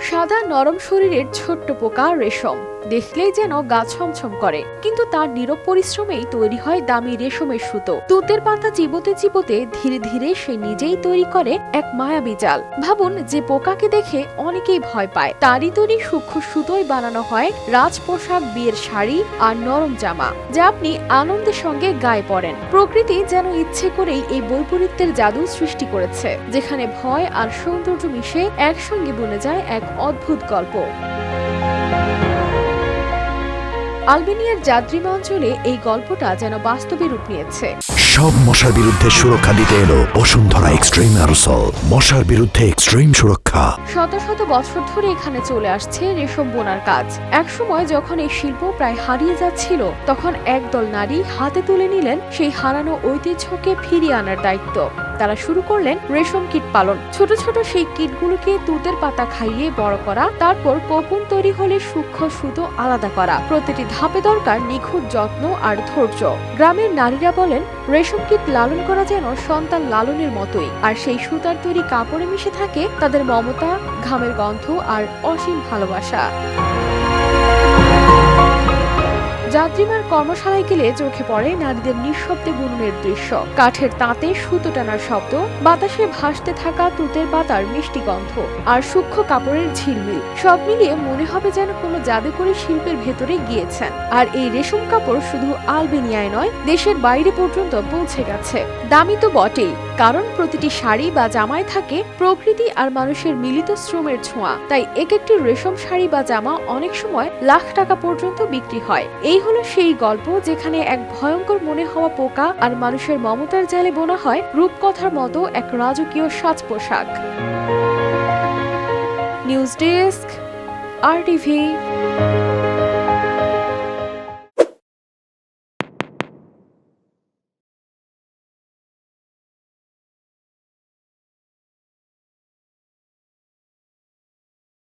সাদা নরম শরীরের ছোট্ট পোকা রেশম। দেখলেই যেন গা ছমছম করে। কিন্তু তার নীরব পরিশ্রমেই তৈরি হয় দামি রেশমের সুতো। তুতের পাতা চিবোতে চিবোতে ধীরে ধীরে সে নিজেই তৈরি করে এক মায়াবী জাল। ভাবুন যে পোকাকে দেখে অনেকেই ভয় পায়। তারই তৈরি সূক্ষ্ম সুতোয় বানানো হয় রাজপোশাক বিয়ের শাড়ি আর নরম জামা, যা আপনি আনন্দের সঙ্গে গায়ে পড়েন। প্রকৃতি যেন ইচ্ছে করেই এই বৈপরীত্যের জাদু সৃষ্টি করেছে, যেখানে ভয় আর সৌন্দর্য মিশে একসঙ্গে বনে যায় এক অদ্ভুত গল্প। আলবেনিয়ার জাদ্রিমা অঞ্চলে এই গল্পটা যেন বাস্তবে রূপ নিয়েছে। সব মশার বিরুদ্ধে সুরক্ষা দিতে এলো বসুন্ধরা এক্সট্রিম অ্যারোসল। মশার বিরুদ্ধে এক্সট্রিম সুরক্ষা। শত শত বছর ধরে এখানে চলে আসছে রেশম বোনার কাজ। একসময় যখন এই শিল্প প্রায় হারিয়ে যাচ্ছিল তখন একদল নারী হাতে তুলে নিলেন সেই হারানো ঐতিহ্যকে ফিরিয়ে আনার দায়িত্ব। তারা শুরু করলেন রেশম কীট পালন। ছোট ছোট সেই কীটগুলোকে তুতের পাতা খাইয়ে বড় করা, তারপর কোকুন তৈরি হলে সূক্ষ্ম সুতো আলাদা করা। প্রতিটি ধাপে দরকার নিখুঁত যত্ন আর ধৈর্য। গ্রামের নারীরা বলেন, রেশম কীট লালন করা যেন সন্তান লালনের মতোই। আর সেই সুতার তৈরি কাপড়ে মিশে থাকে তাদের মমতা, ঘামের গন্ধ আর অসীম ভালোবাসা। যাত্রীমার কর্মশালায় গেলে চোখে পড়ে নারীদের নিঃশব্দে বুননের দৃশ্য। কাঠের তাঁতে সুতো টানার শব্দ, বাতাসে ভাসতে থাকা তুতের পাতার মিষ্টি গন্ধ, আর সূক্ষ্ম কাপড়ের ঝিলমিল। সব মিলিয়ে মনে হবে যেন কোনো জাদুকরী শিল্পের ভেতরে গিয়েছেন। আর এই রেশম কাপড় শুধু আলবেনিয়ায় নয়, দেশের বাইরে পর্যন্ত পৌঁছে গেছে। দামি তো বটেই। কারণ প্রতিটি শাড়ি বা জামায় থাকে প্রকৃতি আর মানুষের মিলিত শ্রমের ছোঁয়া। তাই এক একটি রেশম শাড়ি বা জামা অনেক সময় লাখ টাকা পর্যন্ত বিক্রি হয়। এই হলো সেই গল্প যেখানে এক ভয়ঙ্কর মনে হওয়া পোকা আর মানুষের মমতার জালে বোনা হয় রূপকথার মতো এক রাজকীয় সাজ পোশাক নিউজ ডেস্ক, আর টিভি